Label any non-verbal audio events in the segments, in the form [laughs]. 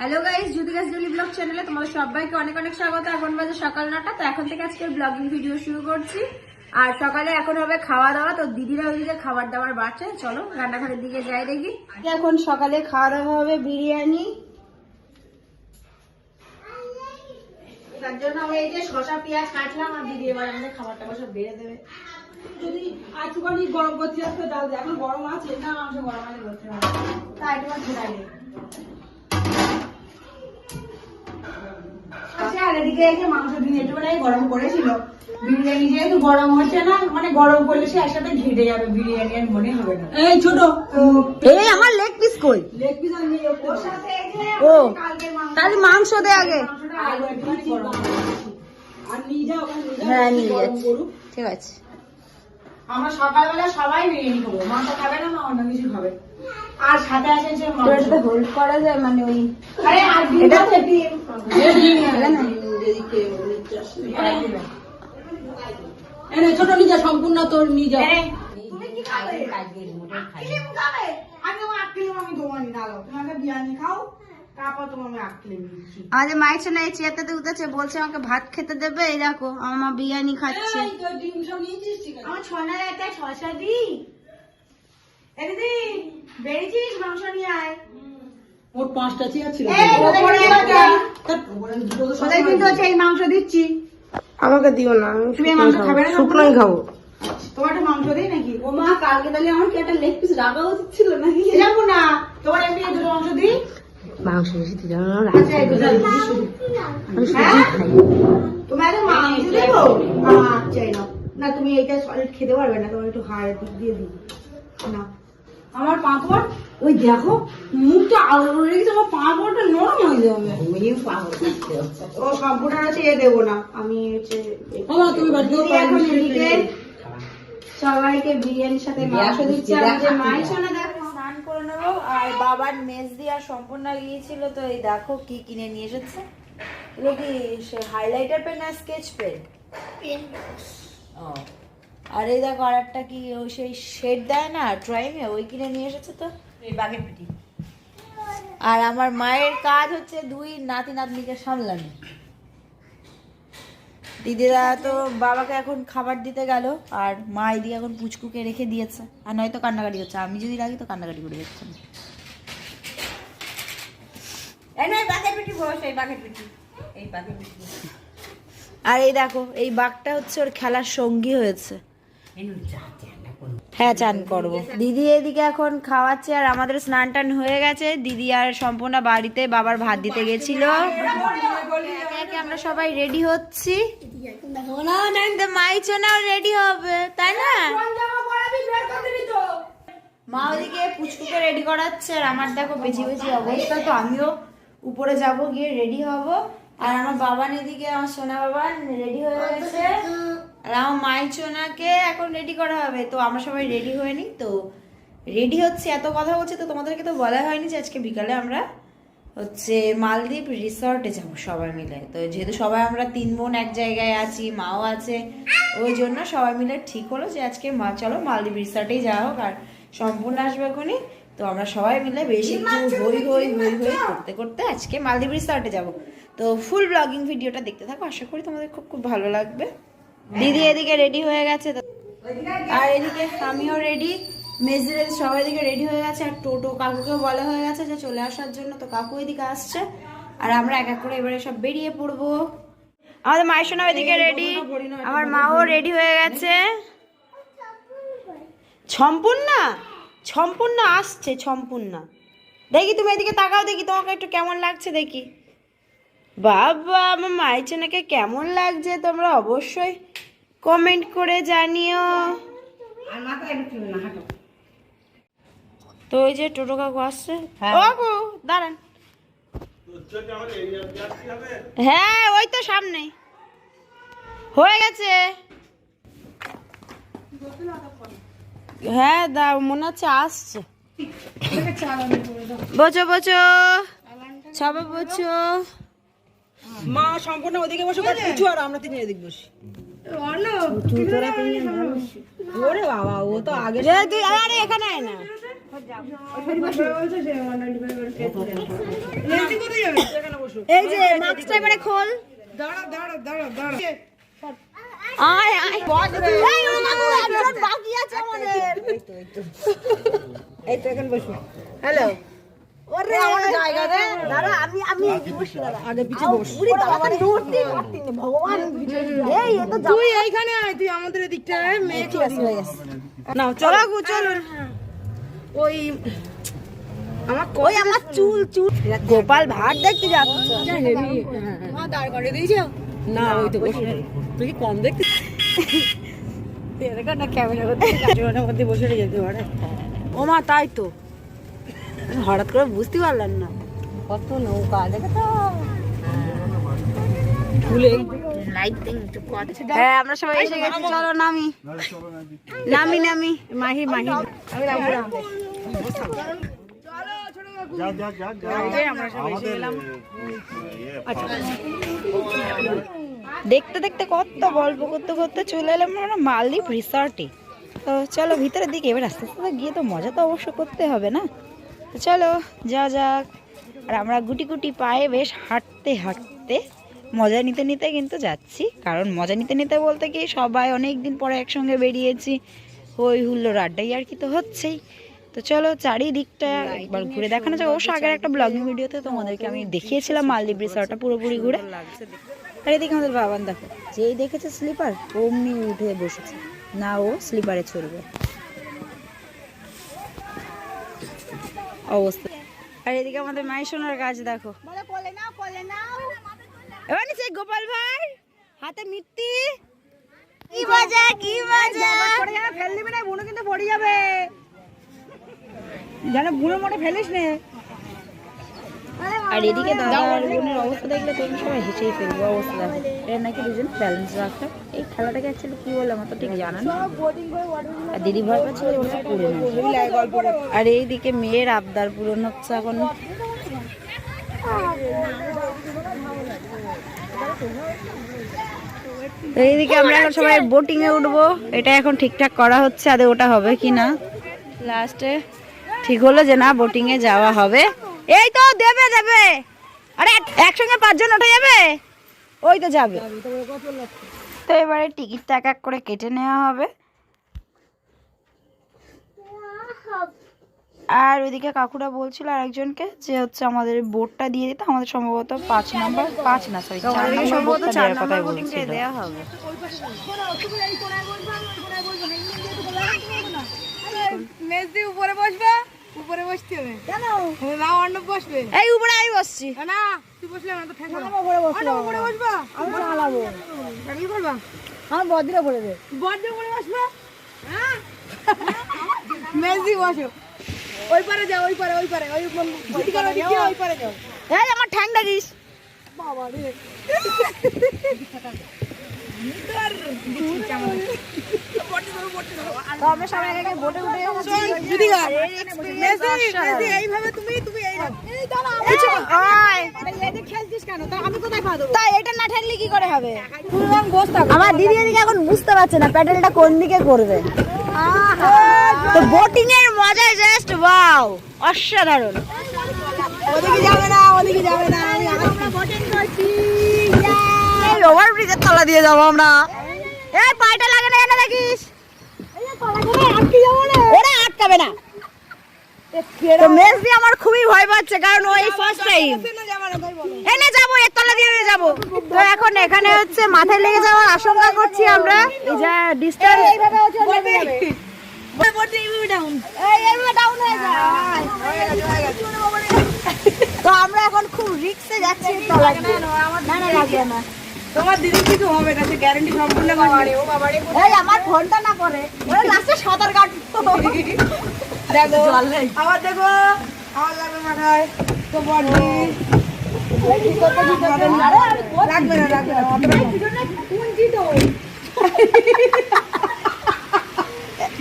Hello guys জুদিকাস daily vlog চ্যানেলে তোমাদের সবাইকে অনেক অনেক স্বাগত। এখন বাজে সকাল নটা তো এখন থেকে আজকে ব্লগিং ভিডিও শুরু করছি। আর সকালে এখন হবে খাওয়া দাওয়া তো দিদিরা ওইদিকে খাবার দাবার বাড়ছে। চলো রান্নাঘরের দিকে যাই দেখি। এখন সকালে খাওয়া দাওয়া হবে বিরিয়ানি। তার জন্য আমরা এই যে শশা পেঁয়াজ কাটলাম আর দিদি এবার আমাদের খাবার টাবার সব বেড়ে দেবে। যদি একটুখানি গরম করতে আসবে ডাল এখন গরম আছে না মাংস গরম আছে করতে হবে। তাই তোমার ঘোরাই আচ্ছা আর এদিকে এসে মাংস দিয়ে একটুখানি গরম করেছিল। বিরিয়ানি যেহেতু গরম হচ্ছে না মানে গরম করলে সে একসাথে ঘেটে যাবে বিরিয়ানি আর মনে হবে না। এই ছোট। এই আমার লেগ পিস কই? লেগ পিস আর ওর সাথে ও তাহলে মাংস দে আগে। আর নিয়ে যাও, হ্যাঁ নিয়ে যাচ্ছি। ঠিক আছে। আমরা সকালবেলা সবাই বিরিয়ানি খাব। মাংস খাবে না না অন্য কিছু খাবে। আর সাথে আছে যে তো হোল্ড করা যায় মানে ওই আরে আর এটা- না এনে ছোট নিয়ে যা সম্পূর্ণ তোর নিয়ে যা আমি আমার আট কিলো আমি দোমানি ডালো তোমাকে বিরিয়ানি খাও। আমাদের মায়ের এই চেয়ারটাতে উঠেছে বলছে আমাকে ভাত খেতে দেবে এই দেখো আমার মা বিরিয়ানি খাচ্ছে। আমার ছনার একটা ছশা দি। দিদি বেরিয়েছিস মাংস নিয়ে আয়। ওর পাঁচটা চেয়ার ছিল। এই, ওপরে একটা। কোথায় কিন্তু হচ্ছে এই মাংস দিচ্ছি। আমাকে দিও না তুমি মাংস খাবে না শুকনোই খাব। তোমার একটা মাংস দিই নাকি? ও মা কালকে তাহলে আমার কি একটা লেগ পিস রাখা উচিত ছিল নাকি? না। তোমার এমনি দুটো মাংস দিই। মাংস বেশি দিই। আমি? খাই তোমার মাংস দেবো না তুমি এইটা সলিড খেতে পারবে না তোমার একটু হাড়ের দিক দিয়ে দিই না আমার পাঁপড় ওই দেখো মুখটা আলো রেখেছে আমার পাঁপড়টা নরম হয়ে যাবে ও এ দেবো না আমি হচ্ছে তুমি এখন এদিকে সবাইকে বিরিয়ানির সাথে মাংস দিচ্ছি আমাদের মায়ের স্নান করে আর বাবার মেজ দিয়ে আর সম্পূর্ণ গিয়েছিল তো এই দেখো কি কিনে নিয়ে এসেছে। এগুলো কি সে হাইলাইটার পেন আর স্কেচ পেন ও আর এই দেখো আর একটা কি ওই সেই শেড দেয় না ড্রয়িং এ ওই কিনে নিয়ে এসেছে তো? বাঘের পিটি আর আমার মায়ের কাজ হচ্ছে দুই নাতি নাতনিকে সামলানো। দিদিরা তো বাবাকে এখন খাবার দিতে গেল আর মা এদিকে এখন পুচকুকে রেখে দিয়েছে। আর নয়তো কান্নাকাটি হচ্ছে। আমি যদি রাখি তো কান্নাকাটি করে যাচ্ছে আর এই দেখো এই বাঘটা হচ্ছে ওর খেলার সঙ্গী হয়েছে। হ্যাঁ চান করব। দিদি এদিকে এখন খাওয়াচ্ছে আর আমাদের স্নান টান হয়ে গেছে। দিদি আর সম্পূর্ণ বাড়িতে বাবার ভাত দিতে গেছিল। আমরা সবাই রেডি হচ্ছি। মাইচনাও রেডি হবে তাই না মা ওদিকে পুচকুকে রেডি করাচ্ছে আর আমার দেখো বেশি বেশি অবস্থা, তো আমিও উপরে যাব গিয়ে রেডি হব। আর আমার বাবান এদিকে, আমার সোনা বাবান রেডি হয়ে গেছে। আর আমার মায়ের এখন রেডি করা হবে। তো আমরা সবাই রেডি হয়ে নিই তো রেডি হচ্ছে এত কথা বলছে তো তোমাদেরকে তো বলা হয়নি যে আজকে বিকালে আমরা হচ্ছে মালদ্বীপ রিসর্টে যাব সবাই মিলে। তো যেহেতু সবাই আমরা তিন বোন এক জায়গায় আছি মাও আছে ওই জন্য সবাই মিলে ঠিক হলো যে আজকে মা চলো মালদ্বীপ রিসর্টেই যাওয়া হোক আর সম্পূর্ণ আসবে এখনই। তো আমরা সবাই মিলে বেশি একটু হই হই হই হই করতে করতে আজকে মালদ্বীপ রিসর্টে যাব। তো ফুল ব্লগিং ভিডিওটা দেখতে থাকো। আশা করি তোমাদের খুব খুব ভালো লাগবে। দিদি এদিকে রেডি হয়ে গেছে আর এদিকে আমিও রেডি মেজরে সবাই এদিকে রেডি হয়ে গেছে আর টোটো কাকুকেও বলা হয়ে গেছে যে চলে আসার জন্য তো কাকু এদিকে আসছে। আর আমরা এক এক করে এবারে সব বেরিয়ে পড়ব। আমাদের মায়ের সোনা এদিকে রেডি আমার মাও রেডি হয়ে গেছে। সম্পূর্ণ সম্পূর্ণ আসছে সম্পূর্ণ দেখি তুমি এদিকে তাকাও দেখি তোমাকে একটু কেমন লাগছে দেখি। বাবা আমার মায়ের সোনাকে কেমন লাগছে তোমরা অবশ্যই কমেন্ট করে জানিও। তো ওই যে টোটো কাকু আসছে। ও কাকু দাঁড়ান। হ্যাঁ ওই তো সামনে। হয়ে গেছে। হ্যাঁ দা মনে হচ্ছে আসছে। বোঝো বোঝো সবাই বোঝো মা সম্পূর্ণ ওদিকে বসে কিছু আর আমরা তিনি এদিকে বসি। ওরে বাবা ও তো আগে তুই আরে এখানে আয় না এই যে মাস্কটা এবারে খোল আয় আয় এই, ও কাকু, একজন বাকি আছে আমাদের এই তো এখানে বসো হ্যালো তুই এইখানে আয় তুই আমাদের এদিকটা আয় মেয়ে ঠিক আছে হয়ে গেছে। নাও চলো। কাকু চলো। ওই আমার ওই আমার চুল। চুল গোপাল ভাট দেখতে যাচ্ছে? মা দাঁড় করে দিয়েছ না ওই তো বসে তুই কি কম দেখতে এরকম না ক্যামেরা করতে [laughs] মধ্যে বসে যেতে পারে। ও মা তাই তো। হঠাৎ করে বুঝতে পারলাম না। কত নৌকা, দেখে তো। হ্যাঁ চলো, নামি। নামি দেখতে দেখতে কত গল্প করতে করতে চলে এলাম আমরা মালদ্বীপ রিসর্টে। তো চলো, ভিতরের দিকে। এবার আস্তে আস্তে গিয়ে তো মজা তো অবশ্য করতে হবে না? তো চলো যা যাক। আর আমরা গুটি গুটি পায়ে বেশ হাঁটতে হাঁটতে মজা নিতে নিতে কিন্তু যাচ্ছি। কারণ মজা নিতে নিতে বলতে কি সবাই অনেক দিন পরে একসঙ্গে বেরিয়েছি। হই হুল্লোর আড্ডাই আর কি তো হচ্ছেই। তো চলো চারিদিকটা একবার ঘুরে দেখানো যাক। অবশ্য আগের একটা ব্লগিং ভিডিওতে তোমাদেরকে আমি দেখিয়েছিলাম মালদ্বীপ রিসর্টটা পুরোপুরি ঘুরে। আর এদিকে আমাদের বাবান দেখো যেই দেখেছে স্লিপার অমনি উঠে বসেছে। না ও স্লিপারে চড়বে। অবস্থা। আর এদিকে আমাদের মায়ের সোনার গাছ দেখো। এবার সেই গোপাল ভাই হাতে মিট্টি? কি বাজা কি মজা। ফেল দিবি না বুনো কিন্তু পড়ে যাবে। যেন বুনো মোটে ফেলিস নে। আর এদিকে দাদা আর বোনের অবস্থা দেখলে তুমি সবাই হেসেই ফেলব অবস্থা দেখো। এর নাকি দুজন ব্যালেন্স রাখতে এই খেলাটাকে অ্যাকচুয়ালি কি বলে আমার তো ঠিক জানা নেই। আর দিদি ভয় পাচ্ছে ওটা না। আর এইদিকে মেয়ের আবদার পূরণ হচ্ছে এখন। এইদিকে আমরা এখন সবাই বোটিং এ উঠবো। এটা এখন ঠিকঠাক করা হচ্ছে আদে ওটা হবে কি না লাস্টে ঠিক হলো যে না বোটিং এ যাওয়া হবে। এই তো দেবে দেবে। আরে এক- একসঙ্গে পাঁচজন উঠে যাবে? ওই তো যাবে। তো এবারে টিকিটটা এক এক করে কেটে নেওয়া হবে। আর ওইদিকে কাকুরা বলছিল আরেকজনকে যে হচ্ছে আমাদের বোর্ডটা দিয়ে দিতে। আমাদের সম্ভবত পাঁচ নাম্বার পাঁচ না সরি চার নম্বর বলছিল। দেওয়া হবে। মেজদি উপরে বসবে। উপরে বসতে হবে। কেন? না অন্য বসবে। এই উপরে আমি বসছি। না তুই বসলে না তো ঠেকা উপরে বসবে উপরে বসবা? আমি চালাবো প্যাডেল করবা? আমার বদিরা বলে দে। বড্ড উপরে বসবে? হ্যাঁ? মেজদি বসো। ওই পারে যাও ওই পারে ওই পারে ওই ওই পারে যাও। এই আমার ঠ্যাংটা দিস বাবা রে। আমরা দিদি এদিকে এখন বুঝতে পারছে না প্যাডেলটা কোন দিকে করবে। বোটিং এর মজা জাস্ট ওয়াও অসাধারণ। ওদিকে যাবে না, ওদিকে যাবে না। ওভার ব্রিজের তলা দিয়ে যাব আমরা এই পায়টা লাগে না কেন দেখিস ওরা আটকাবে না তো মেসি আমার খুবই ভয় পাচ্ছে কারণ ওই ফার্স্ট টাইম এনে যাব এর তলা দিয়ে যাব তো এখন এখানে হচ্ছে মাথায় লেগে যাওয়ার আশঙ্কা করছি আমরা এই যা ডিস্টেন্স তো আমরা এখন খুব রিক্সে যাচ্ছি তলা না না লাগবে না তোমার দিদি কিছু হবে না গ্যারান্টি সম্পূর্ণ বাবারে ও বাবারে এই আমার ফোনটা না করে। ওই লাস্টে সাঁতার কাটতো দেখো আবার দেখো আমার লাগবে মাথায়। তো বডি। লাগবে না লাগবে না।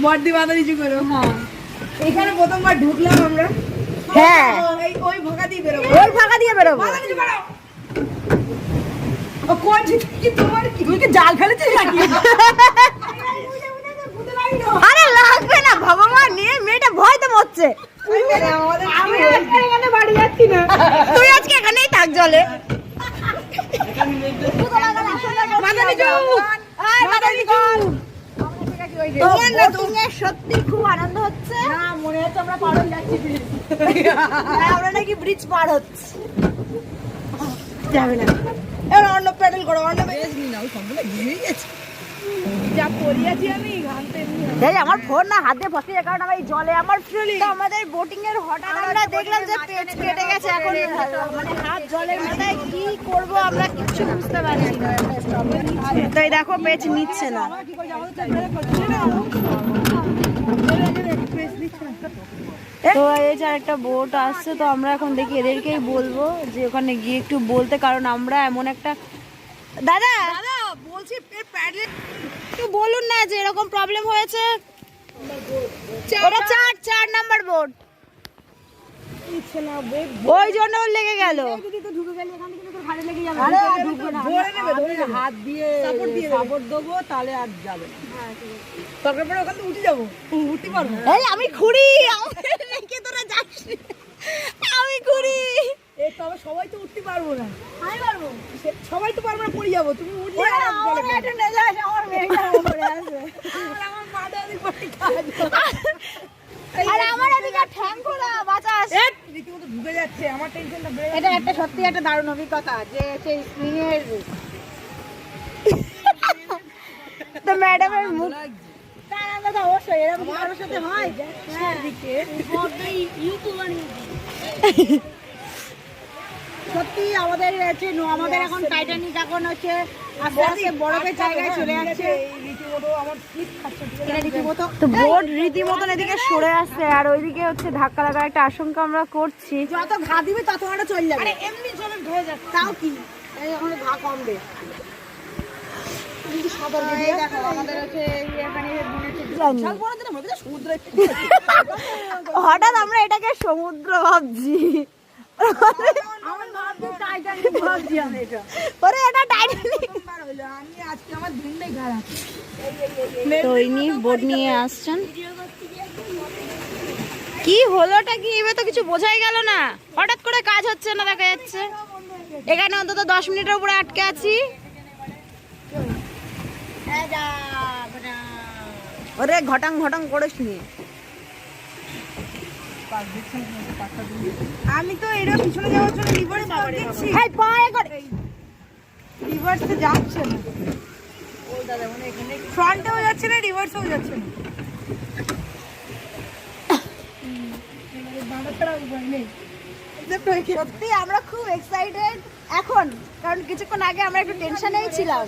বডি মাথা নিচু করো। হ্যাঁ এখানে প্রথমবার ঢুকলাম আমরা। হ্যাঁ। ওই ভাগা দিয়ে বেরোবো। ওই ফাঁকা দিয়ে বেরোবো। তোমার? জাল ফেলেছিস নাকি? আরে লাগবে না ভগবান নিয়ে মেয়েটা ভয় তো মরছে। তুই আজকে এখানেই থাক জলে। সত্যি খুব আনন্দ হচ্ছে? না মনে হচ্ছে আমরা হ্যাঁ, নাকি ব্রিজ পার হচ্ছে। যাবে না। আমার ফোন না হাতে ফসে যাওয়ার কারণে আমার জলে আমার আমাদের বোটিং এর হঠাৎ আমরা দেখলাম যে পেজ কেটে গেছে এখন। মানে হাত জলের মাথায় কি করব আমরা কিছু বুঝতে পারছি তো দেখো নিচ্ছে না। তো এই যে একটা বোট আসছে তো আমরা এখন দেখি এদেরকেই বলব যে ওখানে গিয়ে একটু বলতে কারণ আমরা এমন একটা দাদা! দাদা! বলছি প্যাডেল একটু বলুন না যে এরকম প্রবলেম হয়েছে। ওটা চার চার নাম্বার বোর্ড ওই জন্য ওর লেগে গেল। যদি তো ঢুকে গেলে এখান থেকে তো তোর ঘাড়ে লেগে যাবে আরে আর ঢুকবে না। ধরে নেবে ধরে নেবে। হাত দিয়ে সাপোর্ট দেবো। তাহলে আর যাবে না। দরকার ওখান থেকে উঠে যাব। উঠতে পারব এই আমি খুঁড়ি। রেখে তোরা যাস আমি খুঁড়ি। এই তো সবাই তো উঠতে পারব না। আমি পারব। সে- সবাই তো পারব না পড়ে যাব। তুমি উঠলে আমার জলে একটু নেজা আমার মেয়েটা উপরে আছে। আর আমার মাথা ওদিক পড়ে আর আমার এদিকে ঠ্যাং খোলা বাঁচাস রীতিমতো ঢুকে যাচ্ছে আমার টেনশনটা বেড়ে এটা একটা সত্যি একটা দারুণ অভিজ্ঞতা যে সেই স্প্রিং এর তো ম্যাডামের মুখ তার অবশ্যই এরকম কারোর সাথে হয়। হ্যাঁ। [laughs] সত্যি আমাদের হচ্ছে আমাদের এখন টাইটানিক এখন হচ্ছে আস্তে আস্তে বরফের জায়গায় চলে আছে? তো রীতিমতন এদিকে সরে আসছে আর ওইদিকে হচ্ছে ধাক্কা লাগার একটা আশঙ্কা আমরা করছি। যত ঘা দিবে তত আমরা চলে যাবে। এমনি চলে ধরে যাচ্ছে। তাও কি? এখন ঘা কমবে। এই দেখো, আমাদের হচ্ছে এই এখানে মনে সমুদ্রে হঠাৎ আমরা এটাকে সমুদ্র ভাবছি [laughs] আমার ভাবছি টাইটানিক ভাবছি আমি এটা ওরে এটা টাইটানিক বার হইল আমি আজকে আমার দিনটাই খারাপ তো ইনি বোর্ড নিয়ে আসছেন। কি হলোটা কি? এবার তো কিছু বোঝাই গেল না। হঠাৎ করে কাজ হচ্ছে না দেখা যাচ্ছে। এখানে অন্তত দশ মিনিটের উপরে আটকে আছি। ওরে ঘটাং ঘটাং করিস নি। আমি তো এরা পিছনে যাওয়ার জন্য রিভার্স দিচ্ছি। হ্যাঁ পায়ে করে। রিভার্সে যাচ্ছে না। ফ্রন্টেও যাচ্ছে না রিভার্সেও যাচ্ছে না। সত্যি আমরা খুব এক্সাইটেড এখন কারণ কিছুক্ষণ আগে আমরা একটু টেনশনেই ছিলাম।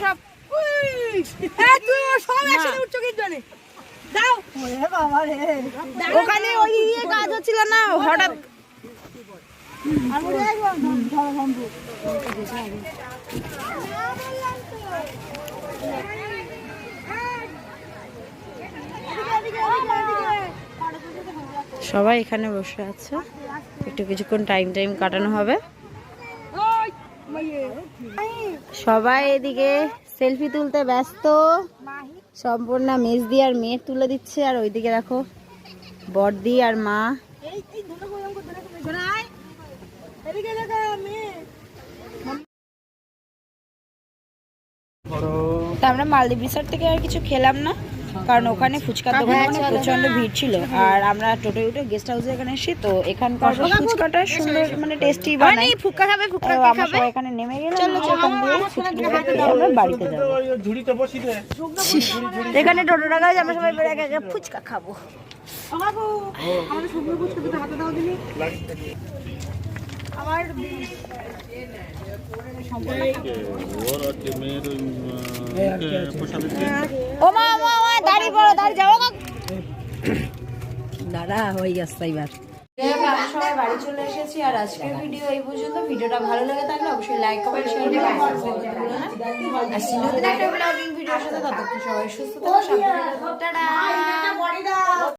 সব তুই সব একসাথে উঠছো কিন্তু ওখানে ওই ইয়ে কাজ হচ্ছিল না, হঠাৎ সবাই এখানে বসে আছে। একটু কিছুক্ষণ টাইম টাইম কাটানো হবে। সবাই এদিকে সেলফি তুলতে ব্যস্ত। সম্পূর্ণা দিয়ে আর মেয়ে তুলে দিচ্ছে আর ওইদিকে দেখো বর্দি আর মা। তা আমরা মালদ্বীপ রিসর্ট থেকে আর কিছু খেলাম না? কারণ ওখানে ফুচকার দোকানে মানে প্রচণ্ড ভিড় ছিল। আর আমরা টোটো উঠে গেস্ট হাউসে এখানে এসেছি তো এখানকার ফুচকাটা সুন্দর মানে টেস্টি বানাই ফুচকা খাবে ফুচকা আমরা সবাই এখানে নেমে গেলাম এখান দিয়ে ফুচকা আমরা বাড়িতে যাব। ঝুড়িতে বসি এখানে টোটো টাকায় আমরা সবাই বেড়ে গেছে ফুচকা খাব। শুকনো দুটো হাতে দাও দিলি আমার ওর হচ্ছে মেয়ের ওই, উম, পোশাক ও মা যাব দাঁড়া হয়ে যাচ্ছে এবার। সবাই বাড়ি চলে এসেছি আর আজকের ভিডিও এই পর্যন্ত। ভিডিওটা ভালো লাগে থাকলে অবশ্যই লাইক কমেন্ট শেয়ার করবেন আর নতুন একটা ব্লগিং ভিডিওর সাথে ততক্ষণ সবাই সুস্থ থাকো সাবধানে টাটা।